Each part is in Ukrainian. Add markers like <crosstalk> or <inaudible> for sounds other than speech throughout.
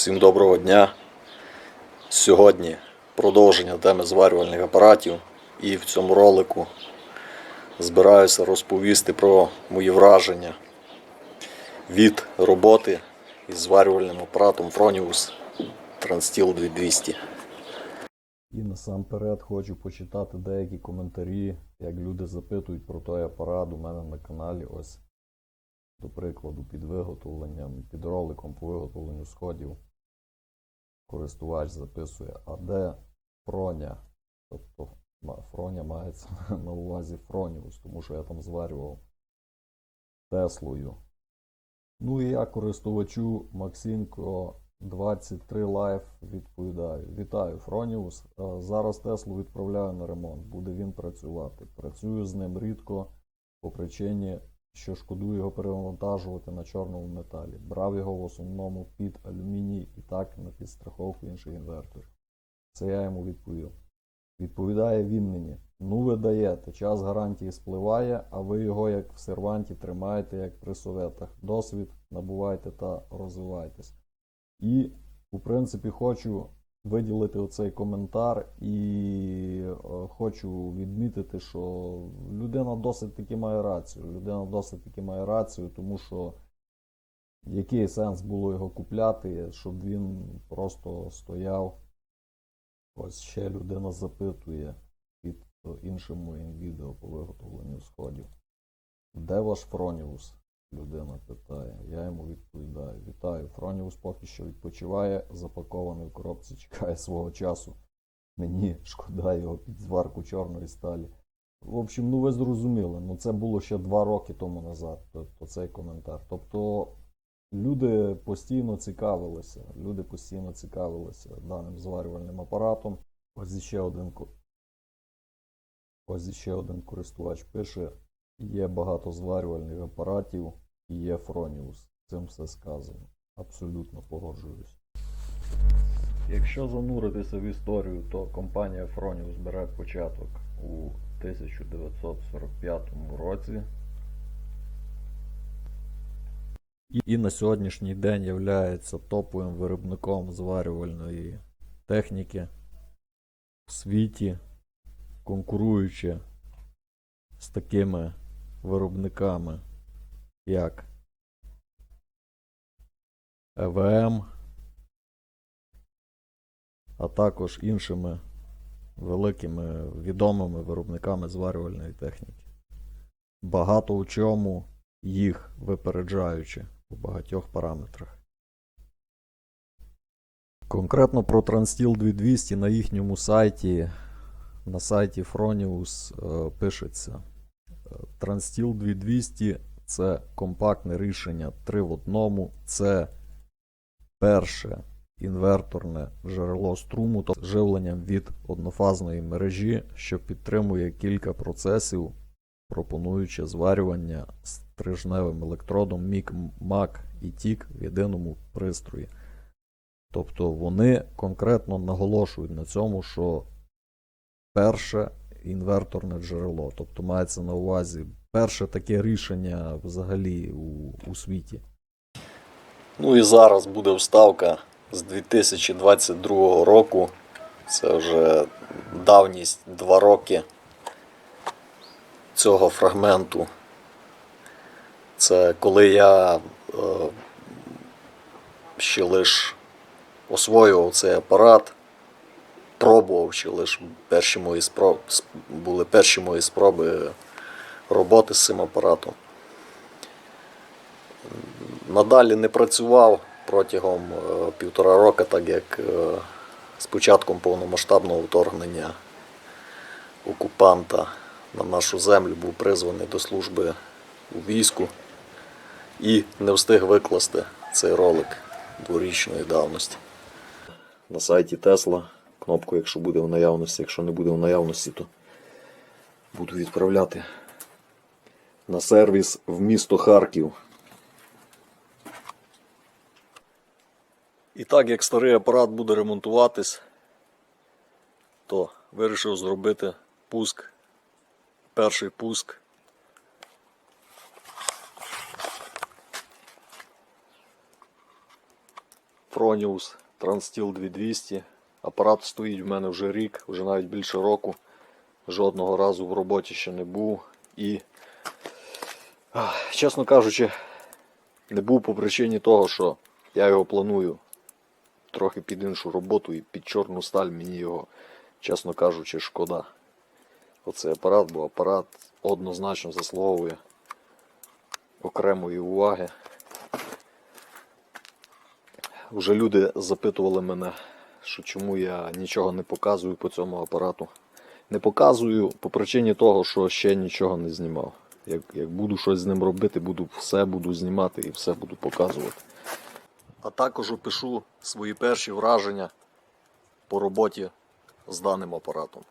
Всім доброго дня. Сьогодні продовження теми зварювальних апаратів. І в цьому ролику збираюся розповісти про мої враження від роботи із зварювальним апаратом Fronius Transsteel 2200. І насамперед хочу почитати деякі коментарі, як люди запитують про той апарат у мене на каналі. Ось до прикладу, під виготовленням, під роликом по виготовленню сходів користувач записує, а де фроня? Тобто фроня мається <laughs> на увазі фроніус, тому що я там зварював Теслою. Ну і я користувачу Максимко 23 Life відповідаю. Вітаю, Фроніус. Е, Зараз Теслу відправляю на ремонт. Буде він працювати. Працюю з ним рідко по причині, що шкодую його перевантажувати на чорному металі. Брав його в основному під алюміній і так на підстраховку інших інверторів. Це я йому відповів. Відповідає він мені: ну ви даєте, час гарантії спливає, а ви його як в серванті тримаєте, як при советах. Досвід набувайте та розвивайтесь. І, у принципі, хочу виділити оцей коментар і хочу відмітити, що людина досить таки має рацію. Людина досить таки має рацію, тому що який сенс було його купляти, щоб він просто стояв. Ось ще людина запитує під іншим моїм відео по виготовленню сходів. Де ваш Фроніус? Людина питає. Я йому відповідаю. Вітаю. Фроніус поки що відпочиває, запакований в коробці, чекає свого часу. Мені шкода його під зварку чорної сталі. В общем, ну ви зрозуміли, ну це було ще два роки тому назад, тобто цей коментар. Тобто люди постійно цікавилися, люди постійно цікавилися даним зварювальним апаратом. Ось іще один, ось іще один користувач пише: є багато зварювальних апаратів і є Фроніус. Цим все сказано. Абсолютно погоджуюсь. Якщо зануритися в історію, то компанія Fronius бере початок у 1945 році. І- на сьогоднішній день є топовим виробником зварювальної техніки в світі, конкуруючи з такими виробниками, як ЕВМ, а також іншими великими відомими виробниками зварювальної техніки. Багато у чому їх випереджаючи у багатьох параметрах. Конкретно про Transsteel 2200 на їхньому сайті, на сайті Fronius е, пишеться. е, Transsteel 2200 це компактне рішення 3 в одному. Це перше інверторне джерело струму та живленням від однофазної мережі, що підтримує кілька процесів, пропонуючи зварювання стрижневим електродом мік, мак і тік в єдиному пристрої. Тобто вони конкретно наголошують на цьому, що перше інверторне джерело. Тобто мається на увазі перше таке рішення взагалі у, у світі. Ну і зараз буде вставка з 2022 року. Це вже давність 2 роки цього фрагменту. Це коли я е, ще лиш освоював цей апарат, пробував ще лиш перші мої спро- с- були перші мої спроби роботи з цим апаратом. Надалі не працював протягом е, півтора року, так як е, з початком повномасштабного вторгнення окупанта на нашу землю був призваний до служби у війську і не встиг викласти цей ролик дворічної давності. На сайті Тесла кнопку, якщо буде в наявності, якщо не буде в наявності, то буду відправляти на сервіс в місто Харків. І так як старий апарат буде ремонтуватись, то вирішив зробити пуск, перший пуск Fronius Transsteel 2200. Апарат стоїть в мене вже рік, вже навіть більше року. Жодного разу в роботі ще не був. І, чесно кажучи, не був по причині того, що я його планую трохи під іншу роботу і під чорну сталь мені його, чесно кажучи, шкода. Оцей апарат, бо апарат однозначно заслуговує окремої уваги. Вже люди запитували мене, що чому я нічого не показую по цьому апарату. Не показую по причині того, що ще нічого не знімав. Як, як буду щось з ним робити, буду все буду знімати і все буду показувати. А також опишу свої перші враження по роботі з даним апаратом.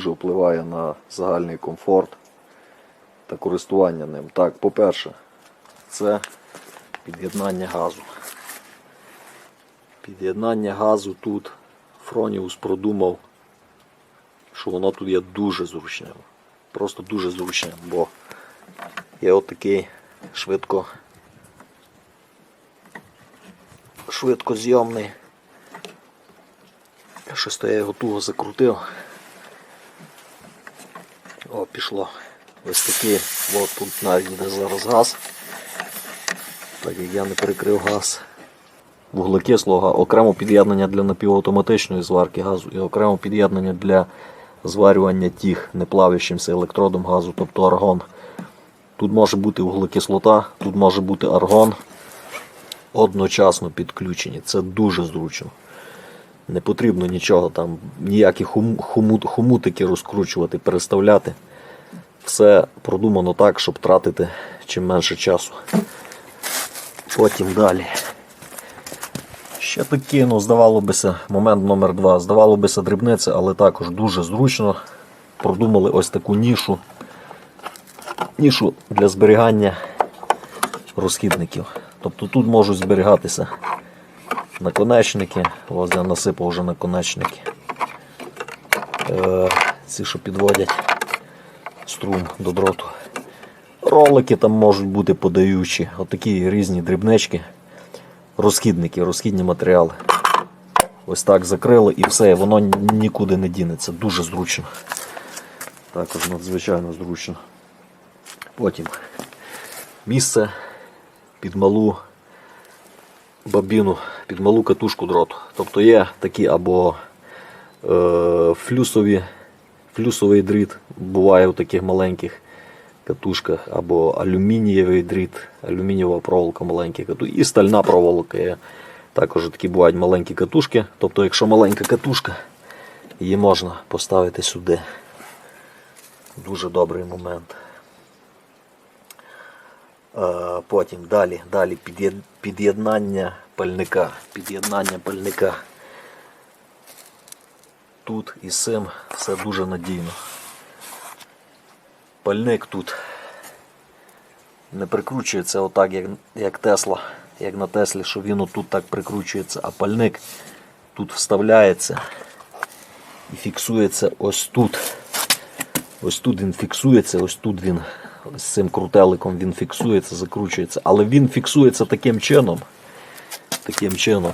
Дуже впливає на загальний комфорт та користування ним. Так, по-перше, це під'єднання газу. Під'єднання газу тут Фроніус продумав, що воно тут є дуже зручне. Просто дуже зручне, бо є отакий швидко швидкозйомний Щось то я його туго закрутив. Пішло. Ось такий, от тут навіть йде зараз газ. Так як я не перекрив газ. Вуглекислого, окремо під'єднання для напівавтоматичної зварки газу і окремо під'єднання для зварювання тих неплавящимся електродом газу, тобто аргон. Тут може бути вуглекислота, тут може бути аргон. Одночасно підключені. Це дуже зручно. Не потрібно нічого там, ніякі хум, хумут, хумутики розкручувати, переставляти. Все продумано так, щоб тратити чим менше часу. Потім далі. Ще такі, ну, здавало бися, момент номер два. Здавало бися дрібниця, але також дуже зручно. Продумали ось таку нішу. Нішу для зберігання розхідників. Тобто тут можуть зберігатися наконечники. Ось я насипав вже наконечники. Е, ці, що підводять струм до дроту. Ролики там можуть бути подаючі, отакі різні дрібнички, розхідники, розхідні матеріали. Ось так закрили і все, воно нікуди не дінеться. Дуже зручно. Також надзвичайно зручно. Потім місце під малу бабіну під малу катушку дроту. Тобто є такі або е, флюсові, флюсовий дріт, буває в таких маленьких катушках, або алюмінієвий дріт, алюмінієва проволока маленькі катушки, і стальна проволока є. Також такі бувають маленькі катушки. Тобто, якщо маленька катушка, її можна поставити сюди. Дуже добрий момент. Е, Потім далі, далі під'єднання пальника. Під'єднання пальника. Тут і з цим все дуже надійно. Пальник тут не прикручується отак, як, як Тесла, як на Теслі, що він отут так прикручується, а пальник тут вставляється і фіксується ось тут. Ось тут він фіксується, ось тут він з цим крутеликом він фіксується, закручується. Але він фіксується таким чином, таким чином,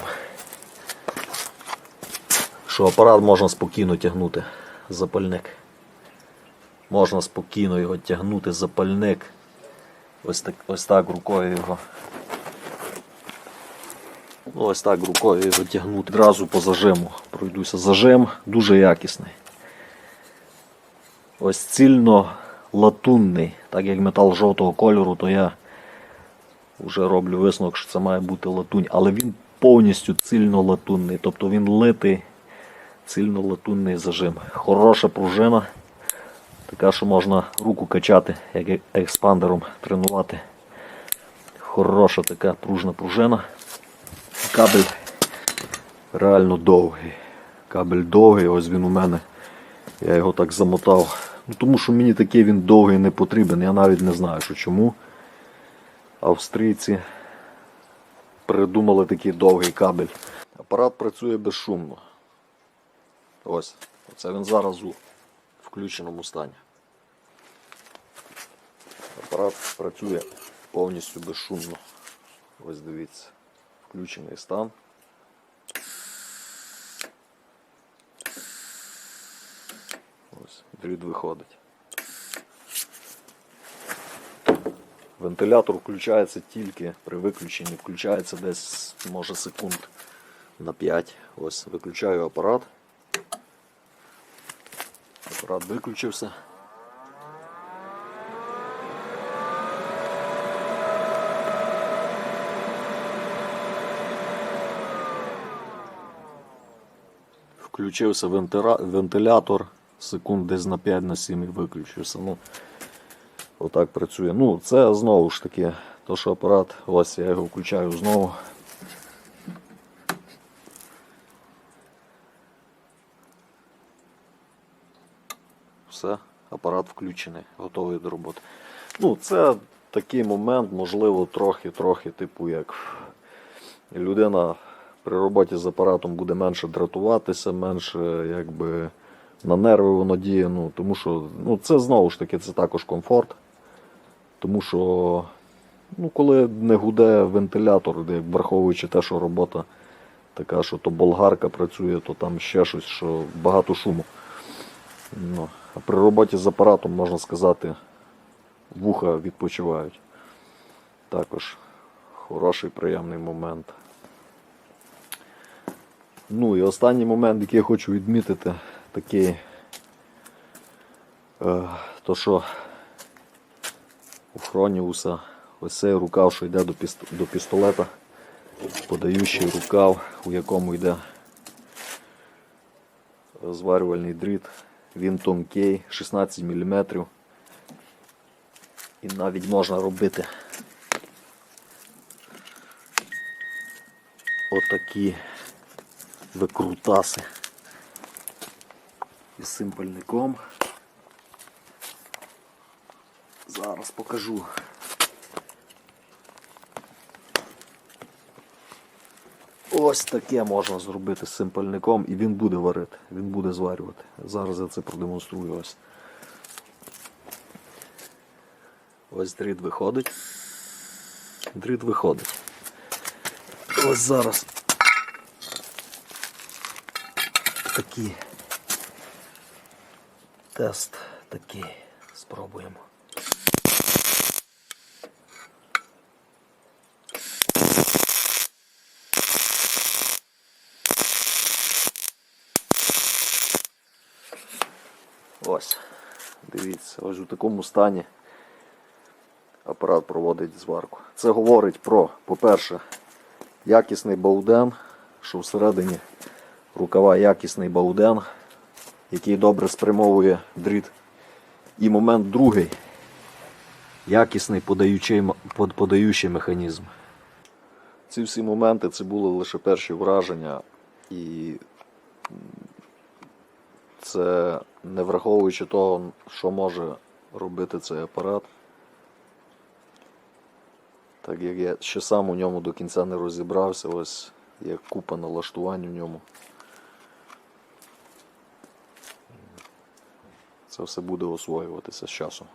що апарат можна спокійно тягнути запальник. Можна спокійно його тягнути запальник. Ось так, ось так рукою його. Ну, ось так рукою його тягнути. Одразу по зажиму. Пройдуся. Зажим дуже якісний. Ось цільно латунний, так як метал жовтого кольору, то я вже роблю висновок, що це має бути латунь, але він повністю цільно-латунний, тобто він литий цільно-латунний зажим. Хороша пружина, така, що можна руку качати, як е- експандером тренувати. Хороша така пружна пружина. Кабель реально довгий. Кабель довгий, ось він у мене. Я його так замотав. Ну, тому що мені такий він довгий не потрібен. Я навіть не знаю, що чому. Австрійці придумали такий довгий кабель. Апарат працює безшумно. Ось. Це він зараз у включеному стані. Апарат працює повністю безшумно. Ось дивіться. Включений стан. Ось, дріт виходить. Вентилятор включається тільки при виключенні, включається десь, може, секунд на 5. Ось, виключаю апарат. Апарат виключився. Включився вентилятор, секунд десь на 5 на 7 і виключився. Ну, отак працює. Ну, це знову ж таки, то що апарат, ось я його включаю знову. Все, апарат включений, готовий до роботи. Ну, це такий момент, можливо, трохи-трохи, типу, як людина при роботі з апаратом буде менше дратуватися, менше якби на нерви воно діє. Ну, тому що ну, це знову ж таки це також комфорт. Тому що ну, коли не гуде вентилятор, як враховуючи те, що робота така, що то болгарка працює, то там ще щось, що багато шуму. Ну, при роботі з апаратом, можна сказати, вуха відпочивають. Також хороший приємний момент. Ну і останній момент, який я хочу відмітити, такий, е, то що у Хроніуса ось цей рукав, що йде до, піст- до пістолета, подаючий рукав, у якому йде зварювальний дріт. Він тонкий, 16 мм. І навіть можна робити отакі викрутаси із симпальником. Зараз покажу. Ось таке можна зробити з симпальником і він буде варити, він буде зварювати. Зараз я це продемонструю ось. Ось дріт виходить. Дріт виходить. Ось зараз такий тест такий. Спробуємо. Ось, дивіться, ось у такому стані апарат проводить зварку. Це говорить про, по-перше, якісний бауден, що всередині рукава якісний бауден, який добре спрямовує дріт. І момент другий якісний подаючий, под- подаючий механізм. Ці всі моменти це були лише перші враження, і це не враховуючи того, що може робити цей апарат. Так як я ще сам у ньому до кінця не розібрався, ось є купа налаштувань у ньому. Це все буде освоюватися з часом.